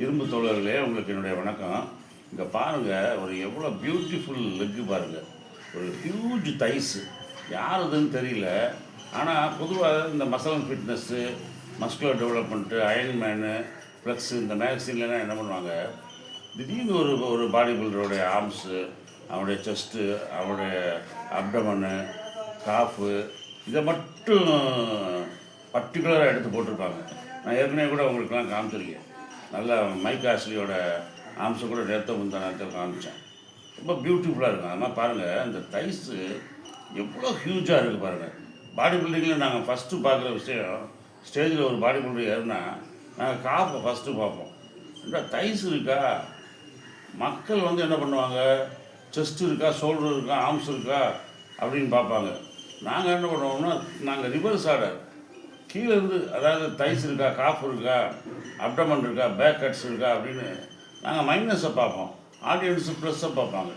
இரும்பு தோழர்களே உங்களுக்கு என்னுடைய வணக்கம். இங்கே பாருங்கள் ஒரு எவ்வளோ பியூட்டிஃபுல் லெக்கு பாருங்கள் ஒரு ஹியூஜ் தைஸு யார் இதுன்னு தெரியல. ஆனால் பொதுவாக இந்த மசலன் fitness muscular development Iron Man flex இந்த மேக்சின்லாம் என்ன பண்ணுவாங்க? திடீர்னு ஒரு ஒரு பாடி பில்டருடைய ஆர்ம்ஸு அவனுடைய செஸ்ட்டு அவனுடைய அப்டமனு காஃபு இதை மட்டும் பர்டிகுலராக எடுத்து போட்டிருப்பாங்க. நான் ஏற்கனவே கூட உங்களுக்கெல்லாம் காமிச்சிருக்கேன். நல்லா மைக் ஆஸ்லியோட ஆம்ஸை கூட நேரத்தை முந்தா நேரத்தில் காமிச்சேன். ரொம்ப பியூட்டிஃபுல்லாக இருக்கும். அதனால் பாருங்கள் இந்த தைஸு எவ்வளோ ஹியூஜாக இருக்குது பாருங்கள் பாடி பில்டிங்கில் நாங்கள் ஃபஸ்ட்டு பார்க்குற விஷயம் ஸ்டேஜில் ஒரு பாடி பில்டர் ஏறுனா நாங்கள் காப்பை ஃபஸ்ட்டு பார்ப்போம். ரெண்டா தைஸ் இருக்கா? மக்கள் வந்து என்ன பண்ணுவாங்க? செஸ்ட் இருக்கா? ஷோல்டர் இருக்கா? ஆர்ம்ஸ் இருக்கா? அப்படின்னு பார்ப்பாங்க. நாங்கள் என்ன பண்ணுவோம்னா நாங்கள் ரிவர்ஸ் ஆர்டர் கீழே இருந்து அதாவது தைஸ் இருக்கா காஃப் இருக்கா அப்டமன் இருக்கா பேக் கட்ஸ் இருக்கா அப்படின்னு நாங்கள் மைனஸை பார்ப்போம். ஆடியன்ஸு ப்ளஸ்ஸை பார்ப்பாங்க.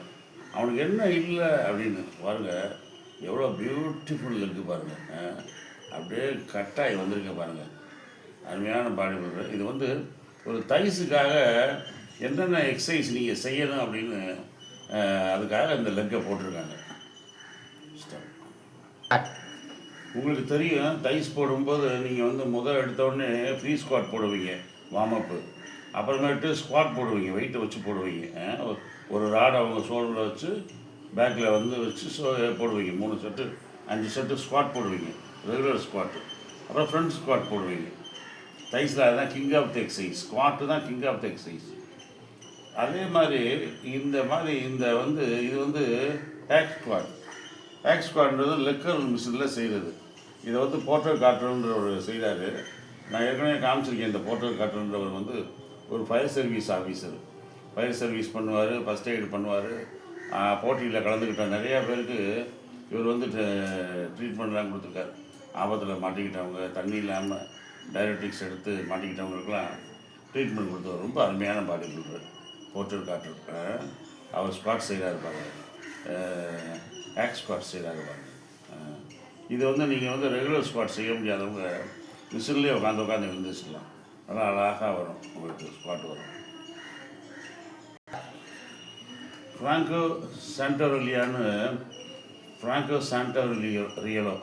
அவனுக்கு என்ன இல்லை அப்படின்னு பாருங்க எவ்வளோ பியூட்டிஃபுல் இருக்குது பாருங்கள் அப்படியே கட்டாகி வந்திருக்க பாருங்கள் அருமையான பாடி இது வந்து ஒரு தைஸுக்காக என்னென்ன எக்ஸசைஸ் நீங்கள் செய்யணும் அப்படின்னு அதுக்காக இந்த லெக்கை போட்டிருக்காங்க. உங்களுக்கு தெரியும் தைஸ் போடும்போது நீங்கள் வந்து முதல் எடுத்தோடனே ஃப்ரீ ஸ்குவாட் போடுவீங்க வார்ம் அப்பு அப்புறமேட்டு ஸ்குவாட் போடுவீங்க வெயிட்டை வச்சு போடுவீங்க. ஒரு- ராடை அவங்க ஷோல்டரில் வச்சு பேக்கில் வந்து வச்சு போடுவீங்க. மூணு செட்டு அஞ்சு செட்டு ஸ்குவாட் போடுவீங்க ரெகுலர் ஸ்குவாட்டு அப்புறம் ஃப்ரண்ட் ஸ்குவாட் போடுவீங்க. தைஸில் அதுதான் king of the exercise squat தான் கிங் ஆஃப் தி எக்ஸசைஸ் அதே மாதிரி இந்த மாதிரி இந்த வந்து இது வந்து ஹேக் ஸ்குவாட் ஆக்ஸ்குவாட்ன்றது லெக்கர் மிஷினில் செய்கிறது இதை வந்து போர்ட்டல் காட்டுறன்ற ஒரு செய்கிறாரு நான் ஏற்கனவே காமிச்சிருக்கேன் இந்த போர்ட்டர் காட்டுறன்றவர் வந்து ஒரு fire service officer fire service பண்ணுவார் ஃபஸ்ட் எய்டு பண்ணுவார். போட்டியில் கலந்துக்கிட்ட நிறையா பேருக்கு இவர் வந்து ட்ரீட்மெண்ட்லாம் கொடுத்துருக்காரு. ஆபத்தில் மாட்டிக்கிட்டவங்க தண்ணி இல்லாமல் டயபெட்டிக்ஸ் எடுத்து மாட்டிக்கிட்டவங்களுக்கெல்லாம் ட்ரீட்மெண்ட் கொடுத்தவர் ரொம்ப அருமையான பாடி கொடுக்குறாரு. போர்ட்டர் காட்டுறதுக்கு அவர் ஸ்பாட் செய்கிறாரு பாருங்கள் ஆக் ஸ்குவாட் செய்கிறாங்க பாருங்கள் இது வந்து நீங்கள் வந்து ரெகுலர் ஸ்குவாட் செய்ய முடியாதவங்க மிஷின்லேயே உட்காந்து உட்காந்து எழுந்திரிச்சிக்கலாம் நல்லா அழகாக வரும் உங்களுக்கு ஸ்குவாட் வரும். ஃப்ராங்கோ சாண்டோரிலியான்னு ஃப்ராங்கோ சாண்டோரிலியோ ரியலோ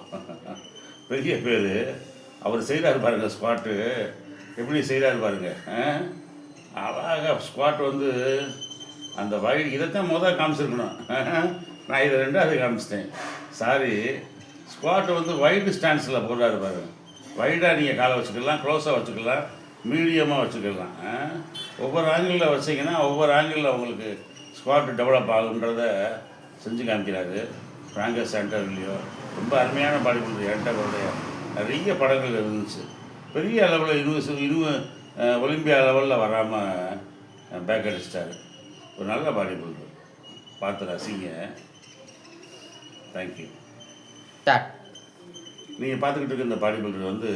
பெரிய பேர். அவர் செய்கிறாரு பாருங்கள் ஸ்குவாட்டு எப்படி செய்கிறாரு பாருங்கள் அழகாக அழகா ஸ்குவாட் வந்து அந்த வழி இதைத்தான் முதல் காமிச்சிருக்கணும். நான் இதை ரெண்டாவது காமிச்சிட்டேன். சாரி ஸ்குவாட் வந்து வைடு ஸ்டாண்ட்ஸில் போடுறாரு பாருங்க வைடாக நீங்கள் காலை வச்சுக்கலாம் க்ளோஸாக வச்சுக்கலாம் மீடியமாக வச்சுக்கலாம். ஒவ்வொரு ஆங்கிளில் வச்சிங்கன்னா ஒவ்வொரு ஆங்கிளில் உங்களுக்கு ஸ்குவாட் டெவலப் ஆகுன்றத செஞ்சு காமிக்கிறாரு. ஃப்ராங்கஸ் சென்டர்லேயோ ரொம்ப அருமையான பாடி பில்டர் என்கிட்ட நிறைய படங்கள் இருந்துச்சு. பெரிய அளவில் யூனிவர்ஸ் யூனிவ ஒலிம்பியா லெவலில் வராமல் பேக் அடிச்சிட்டாரு. ஒரு நல்ல பாடி பில்டர் பார்த்து ரசிங்க. தேங்க்யூ ஸ்டார்ட் நீங்கள் பார்த்துக்கிட்டு இருக்க இந்த பாடி பில்டர் வந்து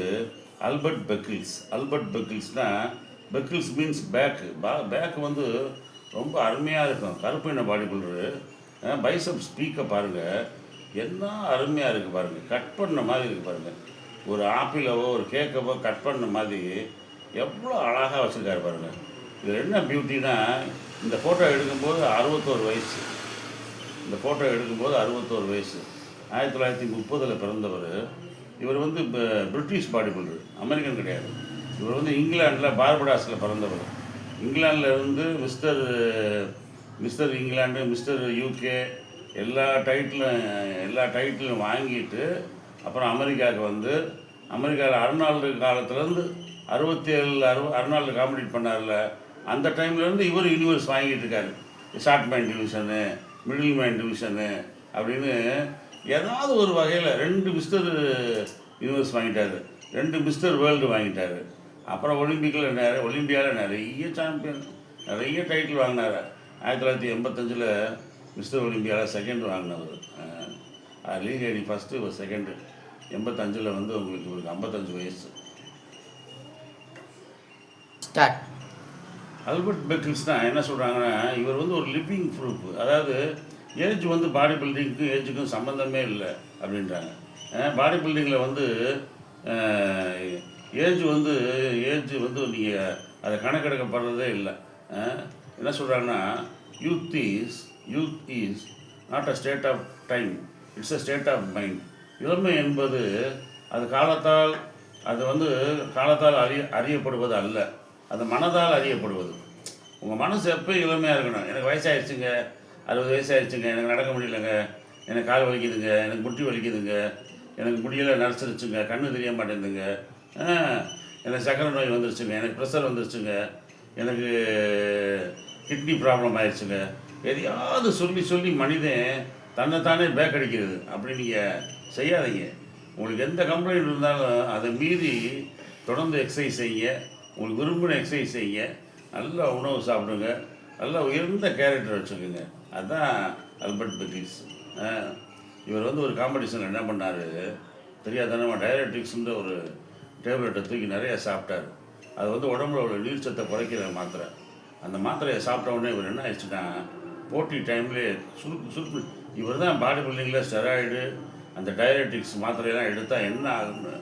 அல்பர்ட் பெக்கிள்ஸ் அல்பர்ட் பெக்கிள்ஸ்னால் பெக்கிள்ஸ் மீன்ஸ் பேக்கு பா பேக் வந்து ரொம்ப அருமையாக இருக்கும். கருப்பின பாடி பில்டரு பைசப் ஸ்பீக்கை பாருங்கள் என்ன அருமையாக இருக்குது பாருங்கள் கட் பண்ண மாதிரி இருக்குது பாருங்கள் ஒரு ஆப்பிளவோ ஒரு கேக்கவோ கட் பண்ண மாதிரி எவ்வளோ அழகாக வச்சுருக்காரு பாருங்கள் இது என்ன பியூட்டினா இந்த ஃபோட்டோ எடுக்கும்போது அறுபத்தோரு வயசு. இந்த ஃபோட்டோ எடுக்கும்போது அறுபத்தோரு வயசு. ஆயிரத்தி தொள்ளாயிரத்தி முப்பதில் பிறந்தவர். இவர் வந்து இப்போ பிரிட்டிஷ் பாடி பில்டர் அமெரிக்கன் கிடையாது. இவர் வந்து இங்கிலாண்டில் பார்படாஸில் பிறந்தவர். இங்கிலாந்தில் இருந்து mister mister England mister UK எல்லா டைட்டிலும் எல்லா டைட்டிலும் வாங்கிட்டு அப்புறம் அமெரிக்காவுக்கு வந்து அமெரிக்காவில் அருணாள்டு காலத்துலேருந்து அறுபத்தி ஏழு அறு அருணாள்டு காம்படிட் பண்ணார்ல. அந்த டைம்லேருந்து இவர் யூனிவர்ஸ் வாங்கிட்டு இருக்காரு. Short man division middle mind division அப்படின்னு ஏதாவது ஒரு வகையில் ரெண்டு மிஸ்டர் யூனிவர்ஸ் வாங்கிட்டார். ரெண்டு மிஸ்டர் வேர்ல்டு வாங்கிட்டார். அப்புறம் ஒலிம்பிக்கில் நிறைய ஒலிம்பியாவில் நிறைய சாம்பியன் நிறைய டைட்டில் வாங்கினார். ஆயிரத்தி தொள்ளாயிரத்தி எண்பத்தஞ்சில் மிஸ்டர் ஒலிம்பியாவில் செகண்ட் வாங்கினவர். லீக் ஐடி ஃபஸ்ட்டு இவர் செகண்டு எண்பத்தஞ்சில் வந்து உங்களுக்கு ஒரு ஐம்பத்தஞ்சு வயசு. ஸ்டார்ட் அல்பர்ட் பெக்கிள்ஸ்னா என்ன சொல்கிறாங்கன்னா இவர் வந்து ஒரு லிவிங் ப்ரூஃப் அதாவது ஏஜ் வந்து பாடி பில்டிங்க்கும் ஏஜுக்கும் சம்மந்தமே இல்லை அப்படின்றாங்க. பாடி பில்டிங்கில் வந்து ஏஜ் வந்து ஏஜ் வந்து நீங்கள் அதை கணக்கெடுக்கப்படுறதே இல்லை. என்ன சொல்கிறாங்கன்னா youth is youth is not a state of time it's a state of mind இளமை என்பது அது காலத்தால் அது வந்து காலத்தால் அறிய அறியப்படுவது அல்ல. அது மனதால் அறியப்படுவது. உங்கள் மனசு எப்போ இளமையாக இருக்கணும். எனக்கு வயசாகிடுச்சுங்க அறுபது வயசாகிடுச்சுங்க எனக்கு நடக்க முடியலங்க எனக்கு கால் வலிக்குதுங்க எனக்கு முட்டி வலிக்குதுங்க எனக்கு முடியல நரைச்சிருச்சுங்க கண்ணு தெரிய மாட்டேங்குதுங்க. எனக்கு சக்கரை நோய் வந்துருச்சுங்க எனக்கு ப்ரெஷர் வந்துருச்சுங்க எனக்கு கிட்னி ப்ராப்ளம் ஆயிடுச்சுங்க எதையாவது சொல்லி சொல்லி மனிதன் தன்னைத்தானே பேக் அடிக்கிறது. அப்படி நீங்கள் செய்யாதீங்க. உங்களுக்கு எந்த கம்ப்ளைண்ட் இருந்தாலும் அதை மீறி தொடர்ந்து எக்ஸசைஸ் செய்யுங்க. உங்களுக்கு விரும்பின எக்ஸசைஸ் செய்யுங்க நல்ல உணவு சாப்பிடுங்க. நல்ல உயர்ந்த கேரக்டர் வச்சுக்கோங்க. அதுதான் அல்பர்ட் பெக்கிஸ் இவர் வந்து ஒரு காம்படிஷனில் என்ன பண்ணார்? தெரியாதனமா டயபெட்டிக்ஸ்ன்ற ஒரு டேப்லெட்டை தூக்கி நிறையா சாப்பிட்டாரு. அது வந்து உடம்புல உள்ள நீர்ச்சத்தை குறைக்கிற மாத்திரை. அந்த மாத்திரையை சாப்பிட்ட உடனே இவர் என்ன ஆயிடுச்சுன்னா போட்டி டைம்லேயே சுருக்கு சுருக்கு. இவர் தான் பாடி பில்டிங்கில் ஸ்டெராய்டு அந்த டயபெட்டிக்ஸ் மாத்திரையெல்லாம் எடுத்தால் என்ன ஆகும்னு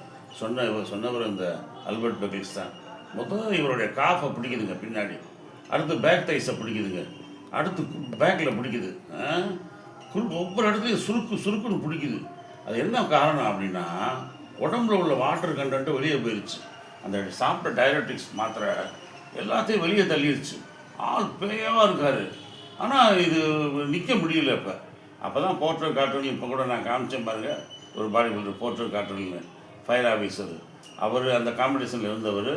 சொன்ன இவர் சொன்னவர் இந்த அல்பர்ட் பெக்கிஸ் தான். முதல் இவருடைய காஃபை பிடிக்குதுங்க பின்னாடி. அடுத்து பேக் டைஸை பிடிக்குதுங்க. அடுத்து பேக்கில் பிடிக்குது. ஆ? ஒவ்வொரு இடத்துலையும் சுருக்கு சுருக்குன்னு பிடிக்குது. அது என்ன காரணம் அப்படின்னா உடம்புல உள்ள வாட்டர் கண்டென்ட்டு வெளியே போயிடுச்சு அந்த சாப்பிட்ட டயபெட்டிக்ஸ் மாத்திரை எல்லாத்தையும் வெளியே தள்ளிடுச்சு ஆள் பேயாக இருக்கார். ஆனால் இது நிற்க முடியல இப்போ. அப்போ தான் போர்ட்ரேட் கார்ட்டூன் இப்போ கூட நான் காமிச்சேன் பாருங்கள் ஒரு பாடி பில்டர் போர்ட்ரேட் கார்ட்டூன்னு ஃபயர் ஆஃபீஸர் அவர் அந்த காம்படிஷனில் இருந்தவர்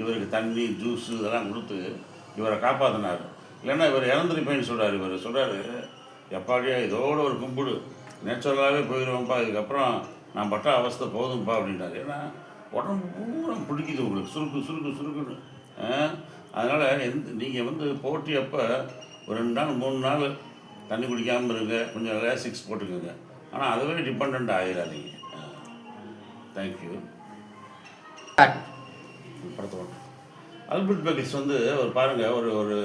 இவருக்கு தண்ணி ஜூஸு இதெல்லாம் கொடுத்து இவரை காப்பாற்றினார் இல்லைன்னா இவர் இறந்துருப்பேன்னு சொல்கிறார் இவர். சொல்கிறாரு எப்பாடியா இதோட ஒரு கும்பிடு. நேச்சுரலாகவே போயிடுவோம்ப்பா இதுக்கப்புறம் நான் பட்ட அவஸ்தை போதும்ப்பா அப்படின்றாரு. ஏன்னா உடம்பு பூரா பிடிக்குது உங்களுக்கு. சுருக்கு சுருக்கு சுருக்குன்னு. அதனால் எந்த நீங்கள் வந்து போட்டி அப்போ ஒரு ரெண்டு நாள் மூணு நாள் தண்ணி குடிக்காமல் இருங்க. கொஞ்சம் லேசிக்ஸ் போட்டுக்கோங்க. ஆனால் அதுவே டிபெண்ட் ஆகிடாதீங்க தேங்க்யூ படத்தோட. அல்பர்ட் பெக்கிஸ் வந்து ஒரு பாருங்கள் ஒரு ஒரு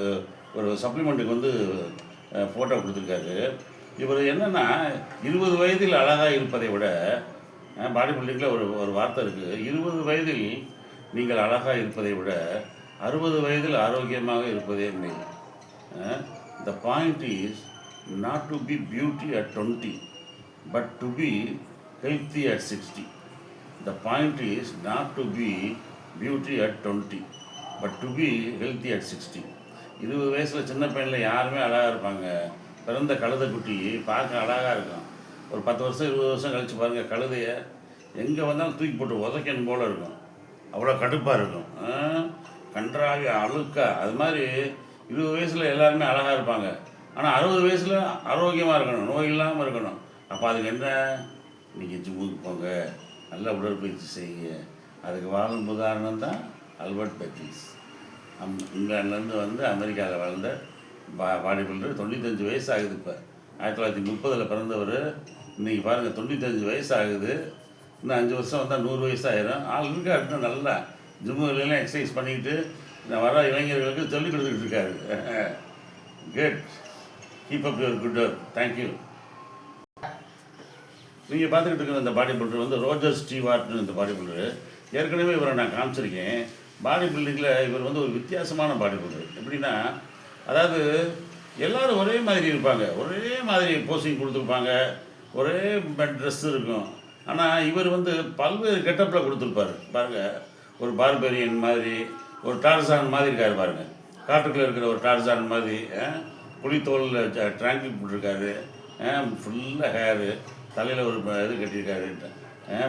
ஒரு சப்ளிமெண்ட்டுக்கு வந்து ஃபோட்டோ கொடுத்துருக்காரு. இவர் என்னென்னா இருபது வயதில் அழகாக இருப்பதை விட பாடி பில்டிங்கில் ஒரு ஒரு வார்த்தை இருக்குது இருபது வயதில் நீங்கள் அழகாக இருப்பதை விட அறுபது வயதில் ஆரோக்கியமாக இருப்பதே மேல். The point is not to be beauty at twenty but to be healthy at sixty the point is not to be beauty at twenty but to be healthy at sixty இருபது வயசில் சின்ன பையனில் யாருமே அழகாக இருப்பாங்க. பிறந்த கழுதை குட்டி பார்க்க அழகாக இருக்கும். ஒரு பத்து வருஷம் இருபது வருஷம் கழிச்சு பாருங்கள் கழுதையை. எங்கே வந்தாலும் தூக்கி போட்டு உதைக்கணும் போல் இருக்கும். அவ்வளோ கடுப்பாக இருக்கும். கன்றாக அழுக்கா அது மாதிரி இருபது வயசில் எல்லாருமே அழகாக இருப்பாங்க. ஆனால் அறுபது வயசில் ஆரோக்கியமாக இருக்கணும் நோய் இல்லாமல் இருக்கணும். அப்போ அதுக்கு என்ன? நீங்கள் ஜிம்முக்கு போங்க. நல்ல உடற்பயிற்சி செய்யுங்க. அதுக்கு வாழும் உதாரணம் தான் அல்பர்ட் பெக்கிஸ் அம் இங்கிலாந்துலேருந்து வந்து அமெரிக்காவில் வளர்ந்த பா பாடி பில்டர் தொண்ணூத்தஞ்சு வயசு ஆகுது இப்போ. ஆயிரத்தி தொள்ளாயிரத்தி முப்பதில் பிறந்தவர். இன்றைக்கி பாருங்கள் தொண்ணூத்தஞ்சு வயசு ஆகுது இன்னும் அஞ்சு வருஷம் வந்தால் நூறு வயசு ஆயிரும் ஆள் இருக்கா அப்படின்னா நல்லா ஜிம்முகளெல்லாம் எக்ஸசைஸ் பண்ணிக்கிட்டு நான் வர இளைஞர்களுக்கு சொல்லிக் கொடுத்துக்கிட்டு இருக்காரு. Good keep up your good work thank you நீங்கள் பார்த்துக்கிட்டு இருக்கிற இந்த பாடி பில்டர் வந்து ரோஜர் ஸ்டீவார்ட்னு இந்த பாடி பில்டரு ஏற்கனவே இவரை நான் காமிச்சிருக்கேன். பாடி பில்டிங்கில் இவர் வந்து ஒரு வித்தியாசமான பாடி பில்டர் எப்படின்னா அதாவது எல்லோரும் ஒரே மாதிரி இருப்பாங்க. ஒரே மாதிரி போஸ்டிங் கொடுத்துருப்பாங்க. ஒரே ட்ரெஸ் இருக்கும். ஆனால் இவர் வந்து பல்வேறு கெட்டப்பில் கொடுத்துருப்பாரு. பாருங்கள் ஒரு பார்பெரியன் மாதிரி ஒரு டார்சான் மாதிரி இருக்கார் பாருங்கள் காட்டுக்குள்ளே இருக்கிற ஒரு டார்சான் மாதிரி புளித்தோலில் புலித்தோலில் போட்டிருக்காரு. ஃபுல்லாக ஹேரு தலையில் ஒரு இது கட்டியிருக்காரு.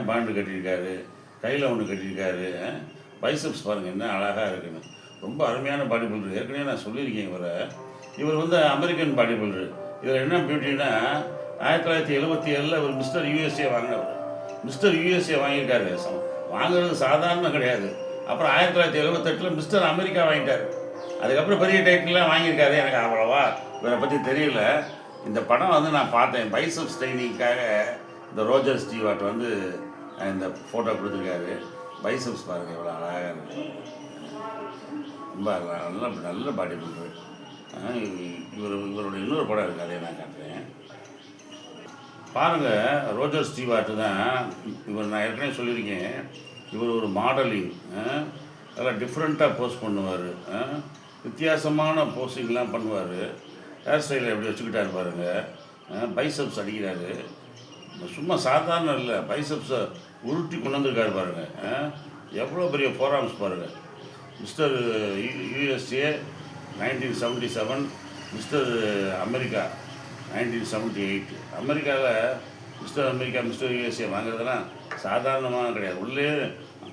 பாண்டு கட்டியிருக்காரு. கையில் ஒன்று கட்டியிருக்காரு பைசப்ஸ் பாருங்கள் என்ன அழகாக இருக்குன்னு. ரொம்ப அருமையான பாடி பில்டர் ஏற்கனவே நான் சொல்லியிருக்கேன் இவரை. இவர் வந்து அமெரிக்கன் பாடி பில்டர் இதில் என்ன பியூட்டின்னா ஆயிரத்தி தொள்ளாயிரத்தி எழுபத்தி ஏழில் இவர் மிஸ்டர் யூஎஸ்ஏ வாங்கினவர். மிஸ்டர் யூஎஸ்ஏ வாங்கியிருக்காரு ச- வாங்குறது சாதாரண கிடையாது. அப்புறம் ஆயிரத்தி தொள்ளாயிரத்தி எழுபத்தெட்டில் மிஸ்டர் அமெரிக்கா வாங்கிட்டார். அதுக்கப்புறம் பெரிய டைட்டில்லாம் வாங்கியிருக்காரு. எனக்கு அவ்வளோவா இவரை பற்றி தெரியல. இந்த படம் வந்து நான் பார்த்தேன். பைசப் ஸ்டைனிங்காக இந்த ரோஜர் ஸ்டீவாட் வந்து இந்த ஃபோட்டோ கொடுத்துருக்காரு. பைசப்ஸ் பாருங்கள் இவ்வளோ அழகாக இருக்கு. ரொம்ப நல்ல நல்ல பாடி பண்ணுறது இவர் இவரோட இன்னொரு படம் இருக்குது அதை நான் காட்டுறேன். பாருங்கள் ரோஜர் ஸ்டீவார்ட் தான் இவர் நான் ஏற்கனவே சொல்லியிருக்கேன். இவர் ஒரு மாடலிங் நல்லா டிஃப்ரெண்ட்டாக போஸ் பண்ணுவார் வித்தியாசமான போஸ்டிங்லாம் பண்ணுவார். ஹேர் ஸ்டைலை எப்படி வச்சுக்கிட்டாரு பாருங்கள் பைசப்ஸ் அடிக்கிறாரு. சும்மா சாதாரணம் இல்லை பைசப்ஸை உருட்டி கொண்டு வந்திருக்காரு பாருங்க எவ்வளோ பெரிய ஃபோராம்ஸ் பாருங்கள் mister USA nineteen seventy seven mister America nineteen seventy eight. அமெரிக்காவில் மிஸ்டர் அமெரிக்கா மிஸ்டர் யூஎஸ்ஏ வாங்குறதுலாம் சாதாரணமாக கிடையாது. உள்ளே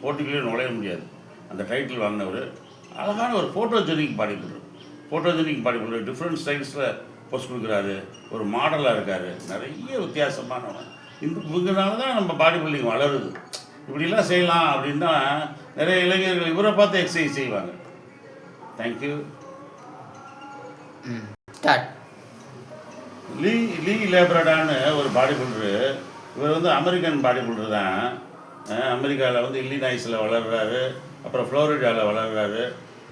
போட்டிக்குள்ளே நுழைய முடியாது. அந்த டைட்டில் வாங்கினவர். அழகான ஒரு photogenic body builder photogenic body builder different ஸ்டைல்ஸில் post கொடுக்குறாரு. ஒரு மாடலாக இருக்கார். நிறைய வித்தியாசமானவன். இந்த இவங்கனால தான் நம்ம பாடி பில்டிங் வளருது. இப்படிலாம் செய்யலாம் அப்படின்னா நிறைய இளைஞர்கள் இவரை பார்த்து எக்ஸசைஸ் செய்வாங்க. தேங்க்யூ ஸ்டார்ட் லீ லீ லேப்ரடான்னு ஒரு பாடி பில்டரு இவர் வந்து அமெரிக்கன் பாடி பில்டர் தான் அமெரிக்காவில் வந்து இல்லினாய்ஸில் வளர்றாரு அப்புறம் ஃப்ளோரிடாவில் வளர்றாரு.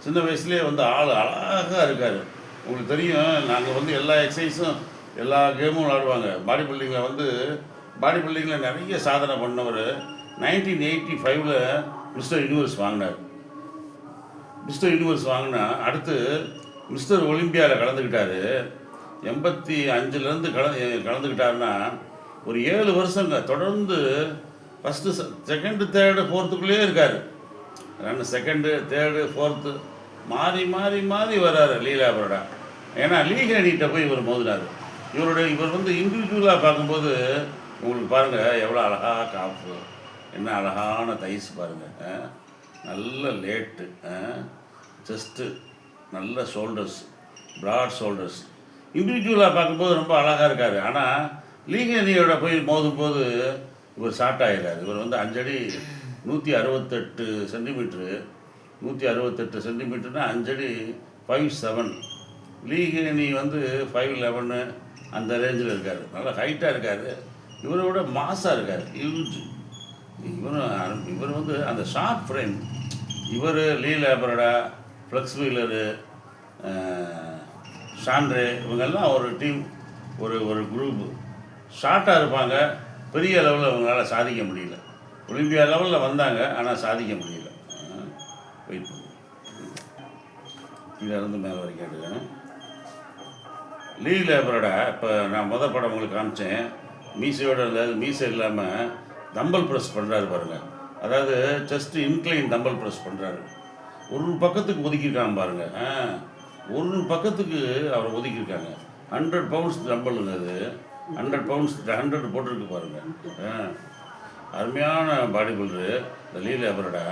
சின்ன வயசுலேயே வந்து ஆள் அழகாக இருக்கார். உங்களுக்கு தெரியும் நாங்கள் வந்து எல்லா எக்ஸசைஸும் எல்லா கேமும் விளாடுவாங்க பாடி பில்டிங்கில் வந்து பாடி பில்டிங்கில் நிறைய சாதனை பண்ணவர் நைன்டீன் எயிட்டி ஃபைவ்ல மிஸ்டர் யூனிவர்ஸ் வாங்கினார். மிஸ்டர் யூனிவர்ஸ் வாங்கினா அடுத்து மிஸ்டர் ஒலிம்பியாவில் கலந்துக்கிட்டார் எண்பத்தி அஞ்சுலேருந்து கலந்து கலந்துக்கிட்டாருன்னா ஒரு ஏழு வருஷங்க. தொடர்ந்து ஃபஸ்ட்டு செகண்டு தேர்டு ஃபோர்த்துக்குள்ளேயே இருக்கார். ரெண்டு செகண்டு தேர்டு ஃபோர்த்து மாறி மாறி மாறி வர்றாரு லீலாபரோட ஏன்னா லீகனிட்ட போய் இவர் மோதினார். இவருடைய இவர் வந்து இண்டிவிஜுவலாக பார்க்கும்போது உங்களுக்கு பாருங்கள் எவ்வளோ அழகாக காப்பு என்ன அழகான தைஸ் பாருங்கள் நல்ல லேட்டு செஸ்ட்டு நல்ல ஷோல்டர்ஸ் ப்ராட் ஷோல்டர்ஸ் இண்டிவிஜுவலாக பார்க்கும்போது ரொம்ப அழகாக இருக்கார். ஆனால் லீகனியோட போய் மோதும் போது இவர் ஷார்ட் ஆகிடுறாரு இவர் வந்து அஞ்சடி நூற்றி அறுபத்தெட்டு சென்டிமீட்ரு நூற்றி அறுபத்தெட்டு சென்டிமீட்டர்னா அஞ்சடி ஃபைவ் செவன் லீகனி வந்து ஃபைவ் லெவனு அந்த ரேஞ்சில் இருக்கார். நல்லா ஹைட்டாக இருக்கார். இவரை விட மாஸாக இருக்கார். ஹியூஜ் இவரும் இவர் வந்து அந்த ஷார்ட் ஃப்ரேம் இவர் லீ லேபரடா ஃப்ளக்ஸ் வீலரு ஷாண்ட்ரே இவங்கெல்லாம் ஒரு டீம் ஒரு ஒரு குரூப்பு ஷார்ட்டாக இருப்பாங்க. பெரிய லெவலில் இவங்களால சாதிக்க முடியல. ஒலிம்பியா லெவலில் வந்தாங்க ஆனால் சாதிக்க முடியல. வெயிட் பண்ணுங்க கீழே இருந்து மேலே வரைக்கும் எடுக்கிறேன். லீ லேபரோட இப்போ நான் முத படம் உங்களுக்கு காமிச்சேன். மீசையோட இருந்தாது மீசை இல்லாமல் தம்பல் ப்ரெஸ் பண்ணுறாரு பாருங்கள் அதாவது செஸ்ட் இன்க்ளைன் தம்பல் ப்ரெஸ் பண்ணுறாரு ஒரு பக்கத்துக்கு ஒதுக்கியிருக்காங்க பாருங்கள் ஆ ஒரு பக்கத்துக்கு அவர் ஒதுக்கியிருக்காங்க. ஹண்ட்ரட் பவுண்ட்ஸ் டம்பலுங்க அது. ஹண்ட்ரட் பவுண்ட்ஸ் ஹண்ட்ரட் போட்டிருக்கு பாருங்கள் அருமையான பாடி பில்டரு இந்த லீ லேபரடா.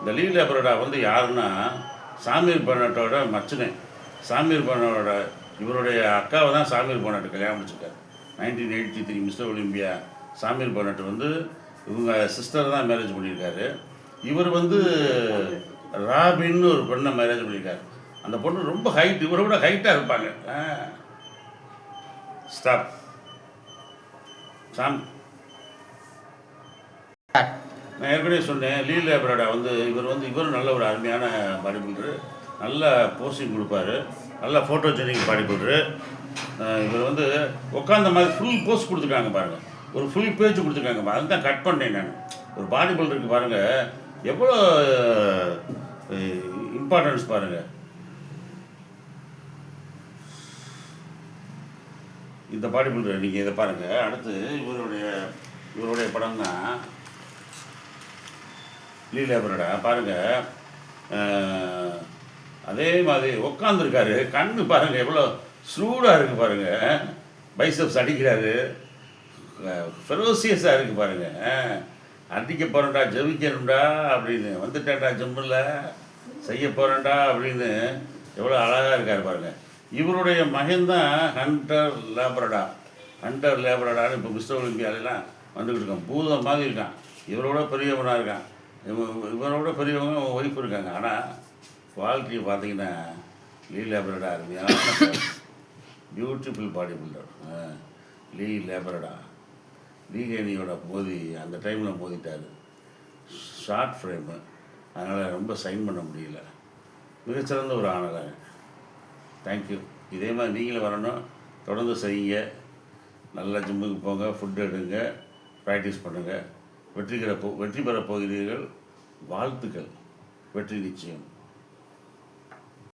இந்த லீ லேபரடா வந்து யாருன்னா சாமியர் பண்ணட்டோட மச்சனே. சாமியர் பண்ணோட இவருடைய அக்காவை தான் சாமியர் பன்னட்டு கல்யாணம் வச்சுருக்காரு nineteen eighty three mister Olympia Samir Bannout வந்து இவங்க சிஸ்டர் தான் மேரேஜ் பண்ணியிருக்காரு. இவர் வந்து ராபின்னு ஒரு பெண்ணை மேரேஜ் பண்ணியிருக்காரு. அந்த பொண்ணு ரொம்ப ஹைட் இவரை விட ஹைட்டாக இருப்பாங்க. Stop Sam. நான் ஏற்கனவே சொன்னேன் லீ லேபரடா வந்து இவர் வந்து இவரும் நல்ல ஒரு அருமையான பாடிபில்டரு நல்ல போஸ்டிங் கொடுப்பாரு நல்ல ஃபோட்டோஜெனிக் பாடி பில்டரு இவர் வந்து உட்காந்த மாதிரி ஃபுல் போஸ்ட் கொடுத்துருக்காங்க பாருங்கள் ஒரு ஃபுல் பேஜ் கொடுத்துருக்காங்க பாருங்க. அதுதான் கட் பண்ணேன் நான். ஒரு பாடி பில்டருக்கு பாருங்கள் எவ்வளோ இம்பார்ட்டன்ஸ் பாருங்கள் இந்த பாடி பில்டர் நீங்கள் இதை பாருங்கள் அடுத்து இவருடைய இவருடைய படம் தான் லீ லேபரடா பாருங்கள் அதே மாதிரி உட்காந்துருக்காரு கண்ணு பாருங்கள் எவ்வளோ சூடாக இருக்குது பாருங்கள் பைசப்ஸ் அடிக்கிறாரு. ஃபெரோசியஸாக இருக்குது பாருங்கள் அடிக்க போகிறேன்டா ஜெபிக்கணும்டா அப்படின்னு. வந்துட்டேன்டா ஜிம்மில் செய்ய போகிறேன்டா அப்படின்னு. எவ்வளோ அழகாக இருக்கார் பாருங்கள் இவருடைய மகன் தான் ஹண்டர் லேபரடா. ஹண்டர் லேபரடான்னு இப்போ மிஸ்டர் ஒலிம்பியாலெலாம் வந்துக்கிட்டு இருக்கான் பூதம் மாதிரி இருக்கான். இவரோட பெரியவனாக இருக்கான். இவரோட பெரியவங்க ஒய்ஃப் இருக்காங்க. ஆனால் குவாலிட்டியை பார்த்தீங்கன்னா லீ லேபரடா இருக்கு. பியூட்டிஃபுல் பாடி பில்டர் லீ லேபரடா. லீகேனியோட மோதி அந்த டைமில் மோதிட்டார். Short frame. அதனால் ரொம்ப சைன் பண்ண முடியல. மிகச்சிறந்த ஒரு ஆனதாக தேங்க்யூ இதே மாதிரி நீங்களும் வரணும். தொடர்ந்து செய்யுங்க. நல்ல ஜிம்முக்கு போங்க ஃபுட் எடுங்க ப்ராக்டிஸ் பண்ணுங்கள் வெற்றி பெற போ வெற்றி பெறப் போகிறீர்கள். வாழ்த்துக்கள். வெற்றி நிச்சயம்.